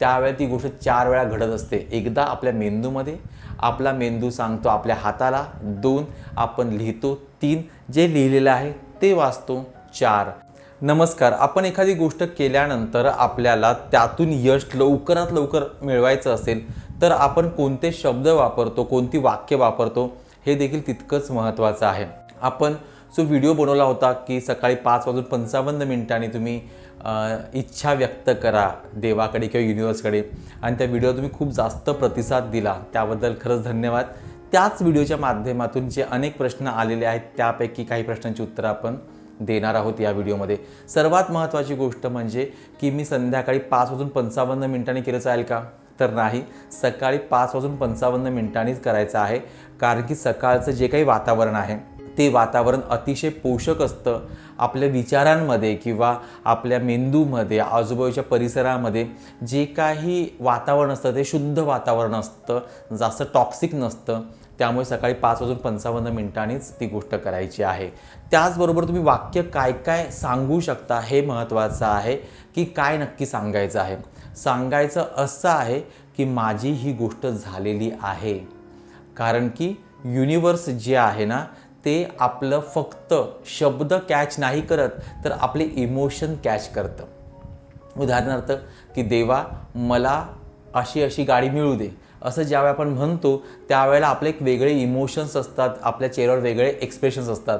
त्यावेळेला ती गोष्ट चार वेळा घडत असते. एकदा आपल्या मेंदूमध्ये आपला मेंदू सांगतो आपल्या हाताला दोन आपण लिहितो तीन जे लिहिलेलं आहे ते वाचतो चार. नमस्कार आपण एखादी गोष्ट केल्यानंतर आपल्याला त्यातून यश लवकरात लवकर मिळवायचं असेल तर आपण कोणते शब्द वापरतो कोणती वाक्य वापरतो हे देखील तितकंच महत्त्वाचं आहे. आपण जो व्हिडिओ बनवला होता की सकाळी पाच वाजून पंचावन्न मिनिटांनी तुम्ही इच्छा व्यक्त करा देवाकडे किंवा युनिवर्सकडे आणि त्या व्हिडिओ तुम्ही खूप जास्त प्रतिसाद दिला. त्याबद्दल खरंच धन्यवाद. त्याच व्हिडिओच्या माध्यमातून जे अनेक प्रश्न आलेले आहेत त्यापैकी काही प्रश्नांची उत्तरं आपण देणार आहोत या व्हिडिओमध्ये. सर्वात महत्त्वाची गोष्ट म्हणजे की मी संध्याकाळी पाच वाजून पंचावन्न मिनिटांनी केलं चालेल का? तर नाही. सकाळी पाच वाजून पंचावन्न मिनिटांनीच करायचं आहे. कारण की सकाळचं जे काही वातावरण आहे ते वातावरण अतिशय पोषक असतं. आपल्या विचारांमध्ये किंवा आपल्या मेंदूमध्ये आजूबाजूच्या परिसरामध्ये जे काही वातावरण असतं ते शुद्ध वातावरण असतं. जास्त टॉक्सिक नसतं. त्यामुळे सकाळी पाच वाजून पंचावन्न मिनिटांनीच ती गोष्ट करायची आहे. त्याचबरोबर तुम्ही वाक्य काय काय सांगू शकता हे महत्त्वाचं आहे की काय नक्की सांगायचं आहे. सांगायचं असं आहे की माझी ही गोष्ट झालेली आहे. कारण की युनिवर्स जे आहे ना ते आपलं फक्त शब्द कॅच नाही करत तर आपले इमोशन कॅच करतं. उदाहरणार्थ की देवा मला अशी अशी गाडी मिळू दे. असं ज्यावेळी आपण म्हणतो त्यावेळेला आपले एक वेगळे इमोशन्स असतात आपल्या चेहऱ्यावर वेगळे एक्सप्रेशन्स असतात.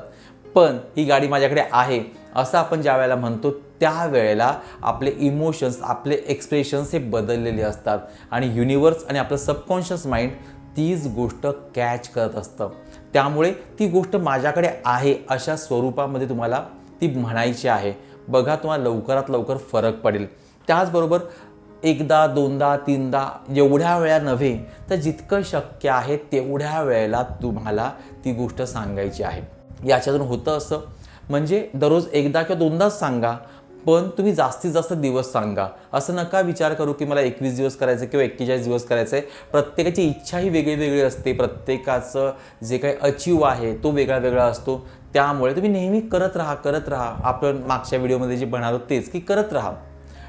पण ही गाडी माझ्याकडे आहे असं आपण ज्या वेळेला म्हणतो त्यावेळेला आपले इमोशन्स आपले एक्सप्रेशन्स हे बदललेले असतात. आणि युनिवर्स आणि आपलं सबकॉन्शियस माइंड तीच गोष्ट कॅच करत असतं. त्यामुळे ती गोष्ट माझ्याकडे आहे अशा स्वरूपामध्ये तुम्हाला ती म्हणायची आहे. बघा तुम्हाला लवकरात लवकर फरक पडेल. त्याचबरोबर एकदा दोनदा तीनदा एवढ्या वेळा नव्हे तर जितकं शक्य आहे तेवढ्या वेळेला तुम्हाला ती गोष्ट सांगायची आहे. याच्यातून होतं असं म्हणजे दररोज एकदा किंवा दोनदाच सांगा पण तुम्ही जास्तीत जास्त दिवस सांगा. असं नका विचार करू की मला एकवीस दिवस करायचं किंवा एक्केचाळीस दिवस करायचं आहे प्रत्येकाची इच्छा ही वेगळी वेगळी असते. प्रत्येकाचं जे काही अचीव आहे तो वेगळा वेगळा असतो. त्यामुळे तुम्ही नेहमी करत राहा करत राहा. आपण मागच्या व्हिडिओमध्ये जे म्हणालो तेच की करत राहा.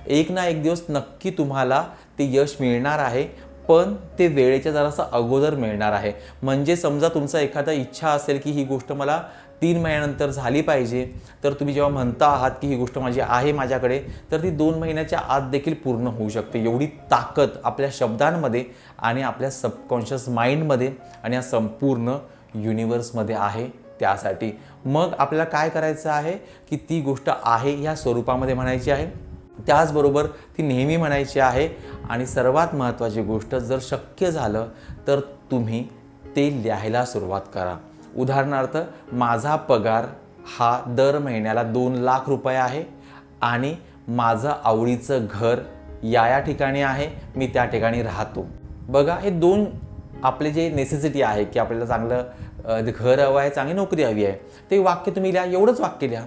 एक ना एक दिवस नक्की तुम्हाला ते यश मिळणार आहे पण ते वेळेच्या जरासा अगोदर मिळणार आहे. म्हणजे समजा तुमचा एखादा इच्छा असेल की ही गोष्ट मला तीन महिन्यानंतर झाली पाहिजे. तर तुम्ही जेव्हा म्हणता आहात की ही गोष्ट माझी आहे माझ्याकडे तर ती दोन महिन्याच्या आत देखील पूर्ण होऊ शकते. एवढी ताकद आपल्या शब्दांमध्ये आणि आपल्या सबकॉन्शियस माइंडमध्ये आणि या संपूर्ण युनिवर्समध्ये आहे त्यासाठी. मग आपल्याला काय करायचं आहे की ती गोष्ट आहे ह्या स्वरूपामध्ये म्हणायची आहे. त्याचबरोबर ती नेहमी म्हणायची आहे आणि सर्वात महत्त्वाची गोष्ट जर शक्य झालं तर तुम्ही ते लिहायला सुरुवात करा. उदाहरणार्थ माझा पगार हा दर महिन्याला दोन लाख रुपये आहे आणि माझं आवडीचं घर या या ठिकाणी आहे मी त्या ठिकाणी राहतो. बघा हे दोन आपले जे नेसेसिटी आहे की आपल्याला चांगलं घर हवं आहे चांगली नोकरी हवी आहे ते वाक्य तुम्ही लिहा एवढंच वाक्य लिहा.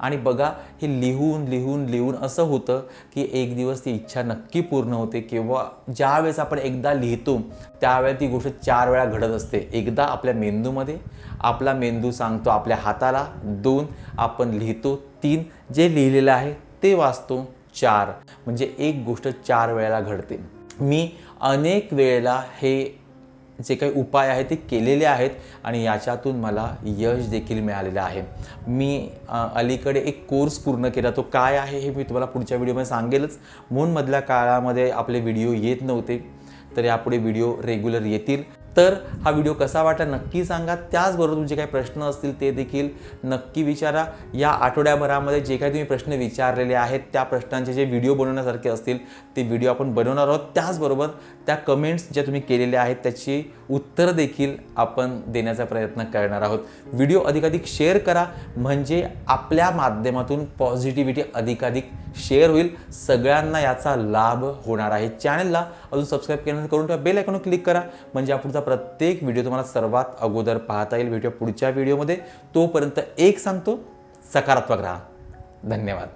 आणि बघा हे लिहून लिहून लिहून असं होतं की एक दिवस ती इच्छा नक्की पूर्ण होते. किंवा ज्यावेळेस आपण एकदा लिहितो त्यावेळेस ती गोष्ट चार वेळा घडत असते. एकदा आपल्या मेंदूमध्ये आपला मेंदू सांगतो आपल्या हाताला दोन आपण लिहितो तीन जे लिहिलेलं आहे ते वाचतो चार. म्हणजे एक गोष्ट चार वेळेला घडते. मी अनेक वेळेला हे जे काही उपाय आहेत ते केलेले आहेत आणि याच्यातून मला यश देखील मिळालेलं आहे. मी अलीकडे एक कोर्स पूर्ण केला. तो काय आहे हे मी तुम्हाला पुढच्या व्हिडिओमध्ये सांगेलच. म्हणून काळामध्ये आपले व्हिडिओ येत नव्हते तर यापुढे व्हिडिओ रेग्युलर येतील. तर हा व्हिडिओ कसा वाटला नक्की सांगा. त्याचबरोबर तुमचे काही प्रश्न असतील ते देखील नक्की विचारा. या आठवड्याभरामध्ये जे काही तुम्ही प्रश्न विचारलेले आहेत त्या प्रश्नांचे जे व्हिडिओ बनवण्यासारखे असतील ते व्हिडिओ आपण बनवणार आहोत. त्याचबरोबर त्या कमेंट्स ज्या तुम्ही केलेल्या आहेत त्याची उत्तर देखील आपण देण्याचा प्रयत्न करणार आहोत. व्हिडिओ अधिकाधिक शेअर करा. म्हणजे आपल्या माध्यमातून पॉझिटिव्हिटी अधिकाधिक शेअर होईल. सगळ्यांना याचा लाभ होणार आहे. चॅनलला अजून सबस्क्राईब केल्यानंतर करून ठेवा. बेल आयकॉन क्लिक करा. म्हणजे या प्रत्येक व्हिडिओ तुम्हाला सर्वात अगोदर पाहता येईल. व्हिडिओ पुढच्या व्हिडिओमध्ये तोपर्यंत एक सांगतो सकारात्मक राहा. धन्यवाद.